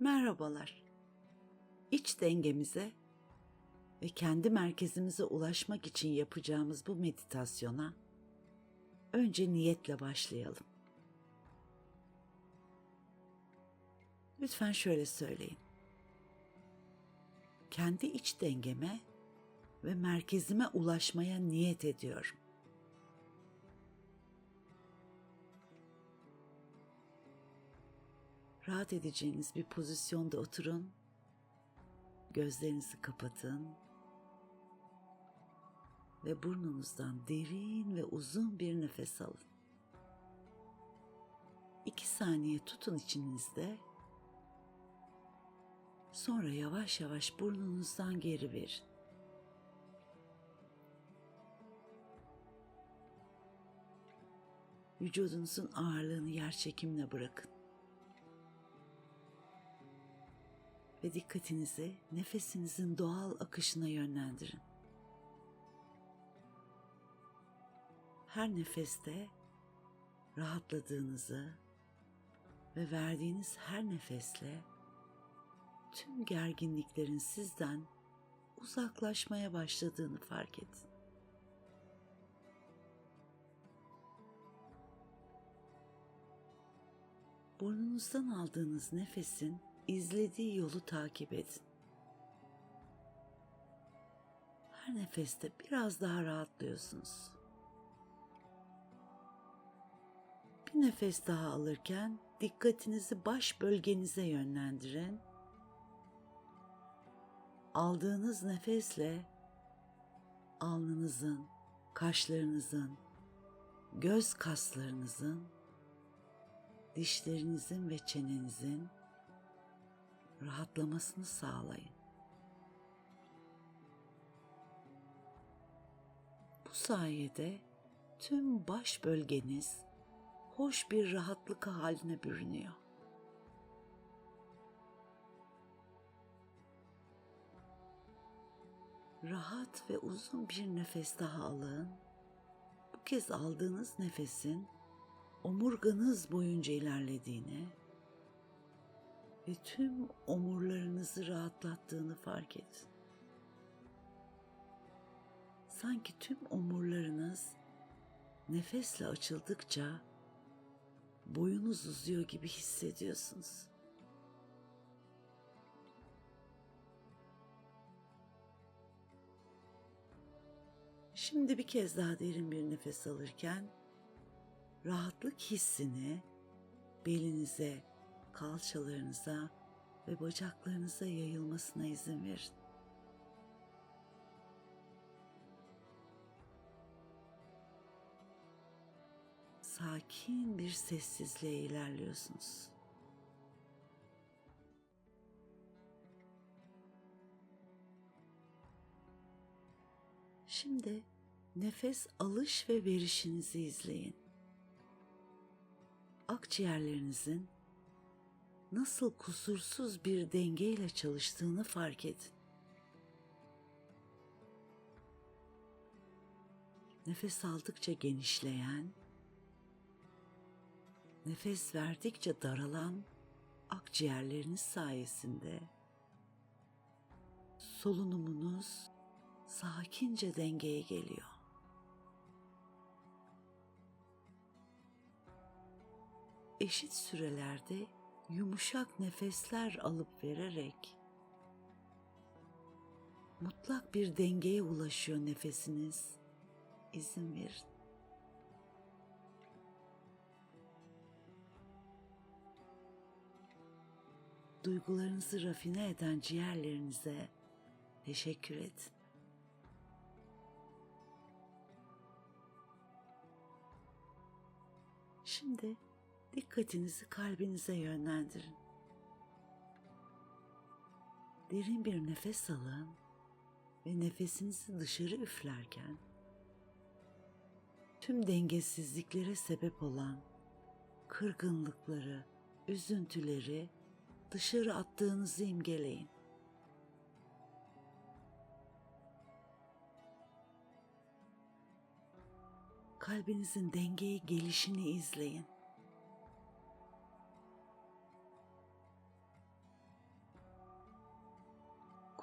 Merhabalar. İç dengemize ve kendi merkezimize ulaşmak için yapacağımız bu meditasyona önce niyetle başlayalım. Lütfen şöyle söyleyin. Kendi iç dengeme ve merkezime ulaşmaya niyet ediyorum. Rahat edeceğiniz bir pozisyonda oturun. Gözlerinizi kapatın. Ve burnunuzdan derin ve uzun bir nefes alın. İki saniye tutun içinizde. Sonra yavaş yavaş burnunuzdan geri verin. Vücudunuzun ağırlığını yer çekimle bırakın. Ve dikkatinizi nefesinizin doğal akışına yönlendirin. Her nefeste rahatladığınızı ve verdiğiniz her nefesle tüm gerginliklerin sizden uzaklaşmaya başladığını fark edin. Burnunuzdan aldığınız nefesin izlediği yolu takip edin. Her nefeste biraz daha rahatlıyorsunuz. Bir nefes daha alırken dikkatinizi baş bölgenize yönlendirin. Aldığınız nefesle alnınızın, kaşlarınızın, göz kaslarınızın, dişlerinizin ve çenenizin rahatlamasını sağlayın. Bu sayede tüm baş bölgeniz hoş bir rahatlık haline bürünüyor. Rahat ve uzun bir nefes daha alın. Bu kez aldığınız nefesin omurganız boyunca ilerlediğini ve tüm omurlarınızı rahatlattığını fark edin. Sanki tüm omurlarınız nefesle açıldıkça boyunuz uzuyor gibi hissediyorsunuz. Şimdi bir kez daha derin bir nefes alırken rahatlık hissini belinize, kalçalarınıza ve bacaklarınıza yayılmasına izin verin. Sakin bir sessizliğe ilerliyorsunuz. Şimdi nefes alış ve verişinizi izleyin. Akciğerlerinizin nasıl kusursuz bir dengeyle çalıştığını fark edin. Nefes aldıkça genişleyen, nefes verdikçe daralan akciğerleriniz sayesinde solunumunuz sakince dengeye geliyor. Eşit sürelerde yumuşak nefesler alıp vererek mutlak bir dengeye ulaşıyor nefesiniz. İzin verin. Duygularınızı rafine eden ciğerlerinize teşekkür edin. Şimdi dikkatinizi kalbinize yönlendirin. Derin bir nefes alın ve nefesinizi dışarı üflerken tüm dengesizliklere sebep olan kırgınlıkları, üzüntüleri dışarı attığınızı imgeleyin. Kalbinizin dengeye gelişini izleyin.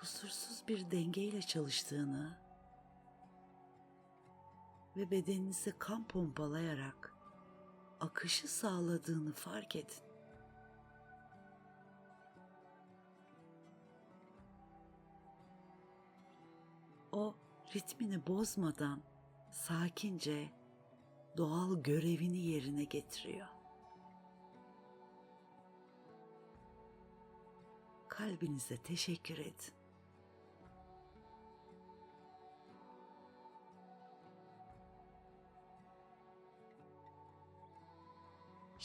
Kusursuz bir dengeyle çalıştığını ve bedeninize kan pompalayarak akışı sağladığını fark edin. O ritmini bozmadan sakince doğal görevini yerine getiriyor. Kalbinize teşekkür edin.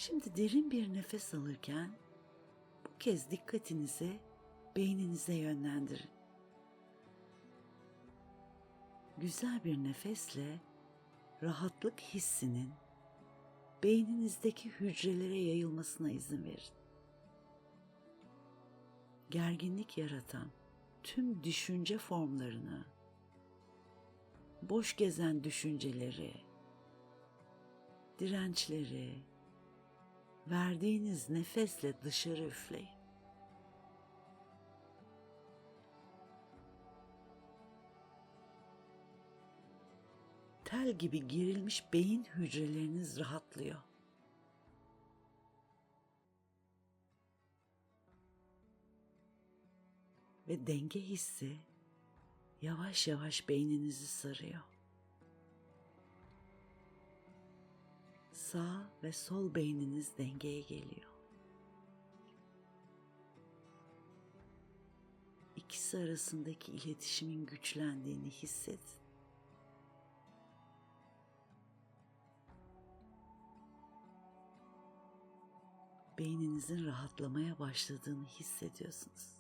Şimdi derin bir nefes alırken bu kez dikkatinizi beyninize yönlendirin. Güzel bir nefesle rahatlık hissinin beyninizdeki hücrelere yayılmasına izin verin. Gerginlik yaratan tüm düşünce formlarını, boş gezen düşünceleri, dirençleri verdiğiniz nefesle dışarı üfleyin. tel gibi gerilmiş beyin hücreleriniz rahatlıyor. Ve denge hissi yavaş yavaş beyninizi sarıyor. Sağ ve sol beyniniz dengeye geliyor. İkisi arasındaki iletişimin güçlendiğini hissedin. beyninizin rahatlamaya başladığını hissediyorsunuz.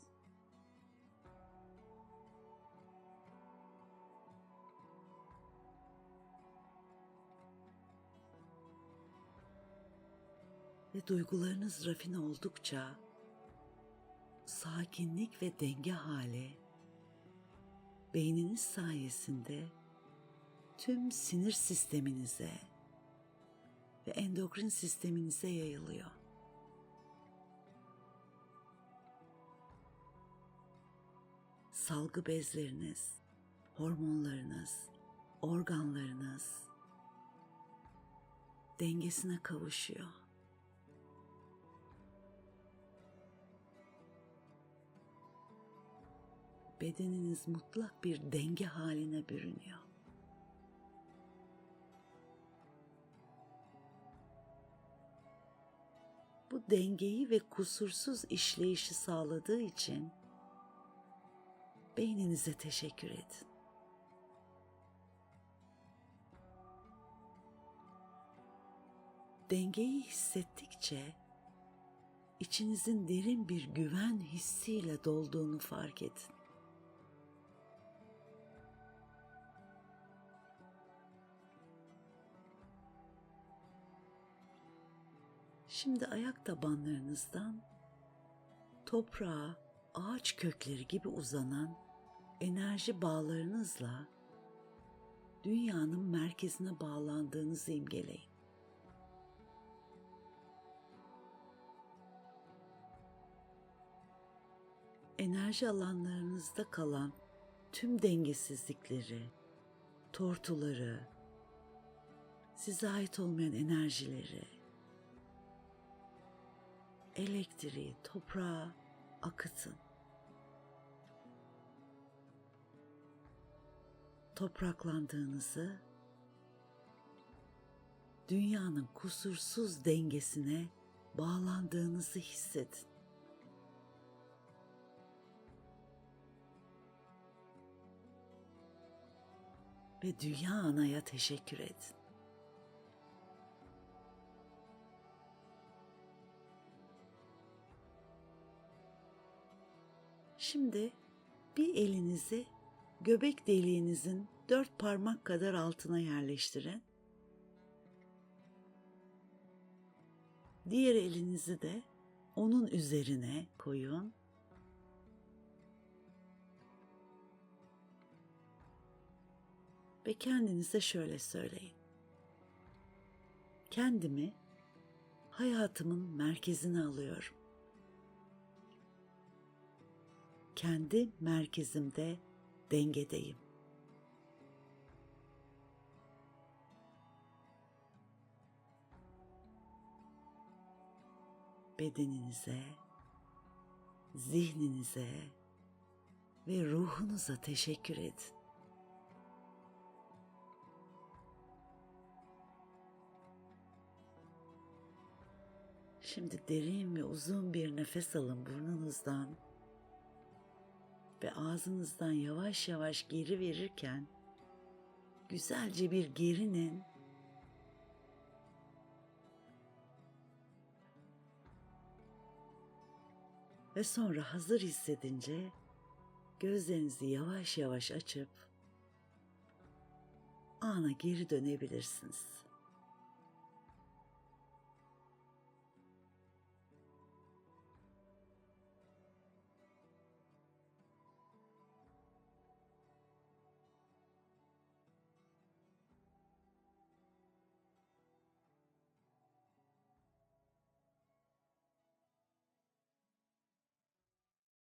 Ve duygularınız rafine oldukça sakinlik ve denge hali beyniniz sayesinde tüm sinir sisteminize ve endokrin sisteminize yayılıyor. salgı bezleriniz, hormonlarınız, organlarınız dengesine kavuşuyor. Bedeniniz mutlak bir denge haline bürünüyor. Bu dengeyi ve kusursuz işleyişi sağladığı için beyninize teşekkür edin. Dengeyi hissettikçe içinizin derin bir güven hissiyle dolduğunu fark edin. Şimdi ayak tabanlarınızdan toprağa, ağaç kökleri gibi uzanan enerji bağlarınızla dünyanın merkezine bağlandığınızı imgeleyin. Enerji alanlarınızda kalan tüm dengesizlikleri, tortuları, size ait olmayan enerjileri, elektriği toprağa akıtın. topraklandığınızı, dünyanın kusursuz dengesine bağlandığınızı hissedin. Ve dünya anaya teşekkür edin. Şimdi bir elinizi göbek deliğinizin dört parmak kadar altına yerleştirin. Diğer elinizi de onun üzerine koyun. Ve kendinize şöyle söyleyin. Kendimi hayatımın merkezine alıyorum. Kendi merkezimde dengedeyim. Bedeninize, zihninize ve ruhunuza teşekkür edin. Şimdi derin ve uzun bir nefes alın burnunuzdan ve ağzınızdan yavaş yavaş geri verirken güzelce bir gerinin ve sonra hazır hissedince gözlerinizi yavaş yavaş açıp ana geri dönebilirsiniz.